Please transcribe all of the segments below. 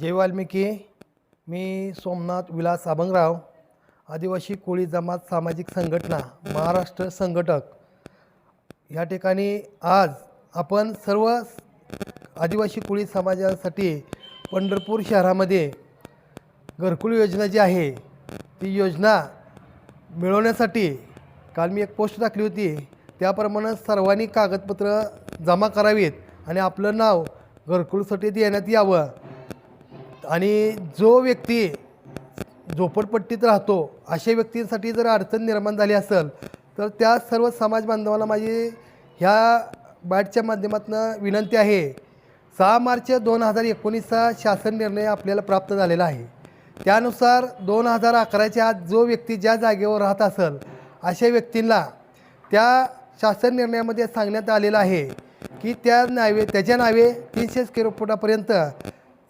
जय वाल्मिकी. मी सोमनाथ विलास आबंगराव आदिवासी कोळी जमात सामाजिक संघटना महाराष्ट्र संघटक. या ठिकाणी आज आपण सर्व आदिवासी कोळी समाजासाठी पंढरपूर शहरामध्ये घरकुल योजना जी आहे ती योजना मिळवण्यासाठी काल मी एक पोस्ट टाकली होती. त्याप्रमाणे सर्वांनी कागदपत्र जमा करावीत आणि आपलं नाव घरकुलसाठी देण्यात यावं. आणि जो व्यक्ती झोपडपट्टीत राहतो अशा व्यक्तींसाठी जर अडचण निर्माण झाली असेल तर त्या सर्व समाज बांधवाला माझी ह्या बॅटच्या माध्यमातून विनंती आहे. सहा मार्च दोन हजार एकोणीसचा शासन निर्णय आपल्याला प्राप्त झालेला आहे. त्यानुसार दोन हजार अकराच्या आत जो व्यक्ती ज्या जागेवर राहत असेल अशा व्यक्तींना त्या शासन निर्णयामध्ये सांगण्यात आलेलं आहे की त्या नावे त्याच्या नावे तीनशे स्क्वेअर फुटापर्यंत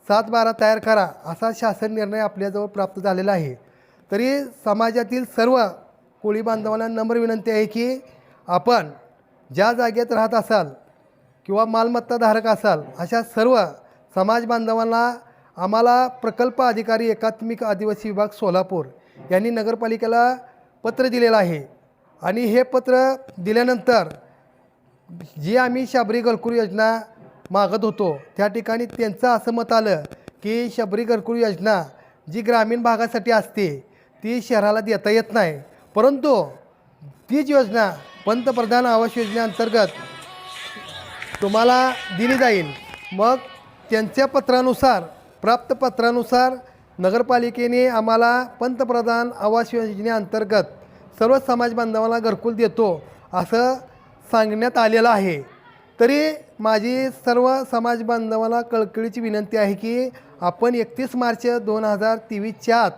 सात बारा तयार करा असा शासन निर्णय आपल्याजवळ प्राप्त झालेला आहे. तरी समाजातील सर्व कोळी बांधवांना नम्र विनंती आहे की आपण ज्या जागेत राहत असाल किंवा मालमत्ताधारक असाल अशा सर्व समाज बांधवांना आम्हाला प्रकल्प अधिकारी एकात्मिक आदिवासी विभाग सोलापूर यांनी नगरपालिकेला पत्र दिलेलं आहे. आणि हे पत्र दिल्यानंतर जी आम्ही शाबरी गलकूर योजना मागत होतो. त्या ठिकाणी त्यांचं असं मत आलं की शबरी घरकुल योजना जी ग्रामीण भागासाठी असते ती शहराला देता येत नाही. परंतु तीच योजना पंतप्रधान आवास योजनेअंतर्गत तुम्हाला दिली जाईल. मग त्यांच्या पत्रानुसार प्राप्त पत्रानुसार नगरपालिकेने आम्हाला पंतप्रधान आवास योजनेअंतर्गत सर्व समाज बांधवांना घरकुल देतो असं सांगण्यात आलेलं आहे. तरी माझी सर्व समाज बांधवाला कळकळीची विनंती आहे की आपण एकतीस मार्च दोन हजार तेवीसच्या आत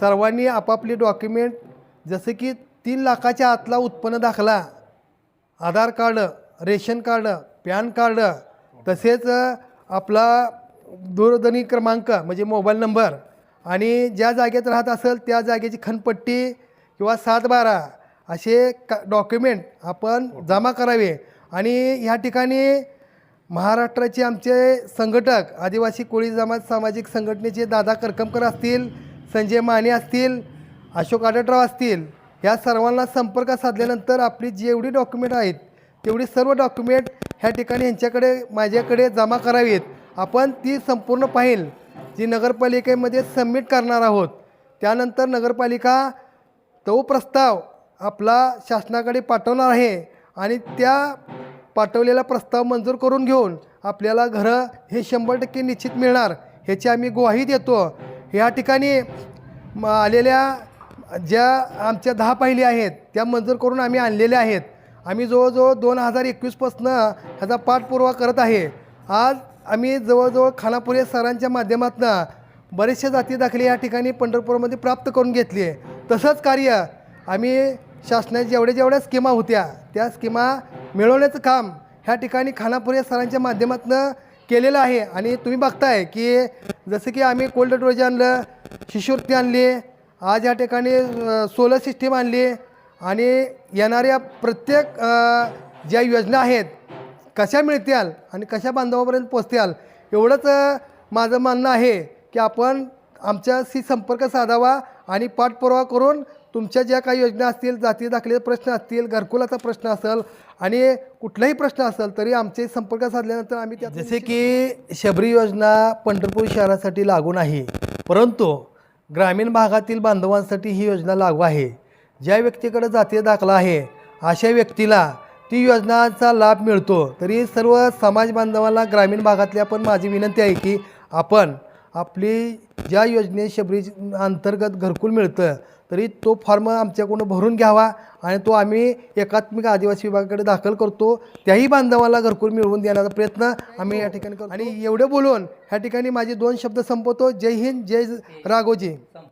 सर्वांनी आपापली डॉक्युमेंट जसे की तीन लाखाच्या आतला उत्पन्न दाखला Aadhaar card ration card PAN card तसेच आपला दूरध्वनी क्रमांक म्हणजे मोबाईल नंबर आणि ज्या जागेत राहत असेल त्या जागेची खनपट्टी किंवा सात बारा असे का डॉक्युमेंट आपण जमा करावे. आणि ह्या ठिकाणी महाराष्ट्राचे आमचे संघटक आदिवासी कोळी जमात सामाजिक संघटनेचे दादा करकमकर असतील संजय माने असतील अशोक आडटराव असतील ह्या सर्वांना संपर्क साधल्यानंतर आपली जेवढी डॉक्युमेंट आहेत तेवढी सर्व डॉक्युमेंट ह्या ठिकाणी यांच्याकडे माझ्याकडे जमा करावीत. आपण ती संपूर्ण पाहिल जी नगरपालिकेमध्ये सबमिट करणार आहोत त्यानंतर नगरपालिका तो प्रस्ताव आपला शासनाकडे पाठवणार आहे आणि त्या पाठवलेला प्रस्ताव मंजूर करून घेऊन आपल्याला घरं हे शंभर टक्के निश्चित मिळणार ह्याची आम्ही ग्वाही देतो. ह्या ठिकाणी आलेल्या ज्या आमच्या दहा पायली आहेत त्या मंजूर करून आम्ही आणलेल्या आहेत. आम्ही जवळजवळ दोन हजार एकवीसपासनं ह्याचा पाठपुरावा करत आहे. आज आम्ही जवळजवळ खानापुरे सरांच्या माध्यमातून बरेचसे जाती दाखले या ठिकाणी पंढरपूरमध्ये प्राप्त करून घेतली. तसंच कार्य आम्ही शासनाच्या जेवढ्या जेवढ्या स्कीमा होत्या त्या स्कीमा मिळवण्याचं काम ह्या ठिकाणी खानापुरे सरांच्या माध्यमातून केलेलं आहे. आणि तुम्ही बघताय की जसं की आम्ही कोल्ड स्टोरेज आणलं शिष्यवृत्ती आणली आज या ठिकाणी सोलर सिस्टीम आणली आणि येणाऱ्या प्रत्येक ज्या योजना आहेत कशा मिळतील आणि कशा बांधवापर्यंत पोचतील एवढंच माझं म्हणणं आहे की आपण आमच्याशी संपर्क साधावा आणि पाठपुरावा करून तुमच्या ज्या काही योजना असतील जाती दाखले प्रश्न असतील घरकुलाचा प्रश्न असेल आणि कुठलाही प्रश्न असेल तरी आमचे संपर्क साधल्यानंतर आम्ही त्या जसे की शबरी योजना पंढरपूर शहरासाठी लागू नाही परंतु ग्रामीण भागातील बांधवांसाठी ही योजना लागू आहे. ज्या व्यक्तीकडे जातीय दाखला आहे अशा व्यक्तीला ती योजनाचा लाभ मिळतो. तरी सर्व समाज बांधवांना ग्रामीण भागातल्या पण माझी विनंती आहे की आपण आपली ज्या योजने शबरी अंतर्गत घरकुल मिळतं तरी तो फॉर्म आमच्याकडून भरून घ्यावा आणि तो आम्ही एकात्मिक आदिवासी विभागाकडे दाखल करतो. त्याही बांधवाला घरकुल मिळवून देण्याचा प्रयत्न आम्ही या ठिकाणी करतो. आणि एवढं बोलून ह्या ठिकाणी माझे दोन शब्द संपवतो. जय हिंद जय राघोजी.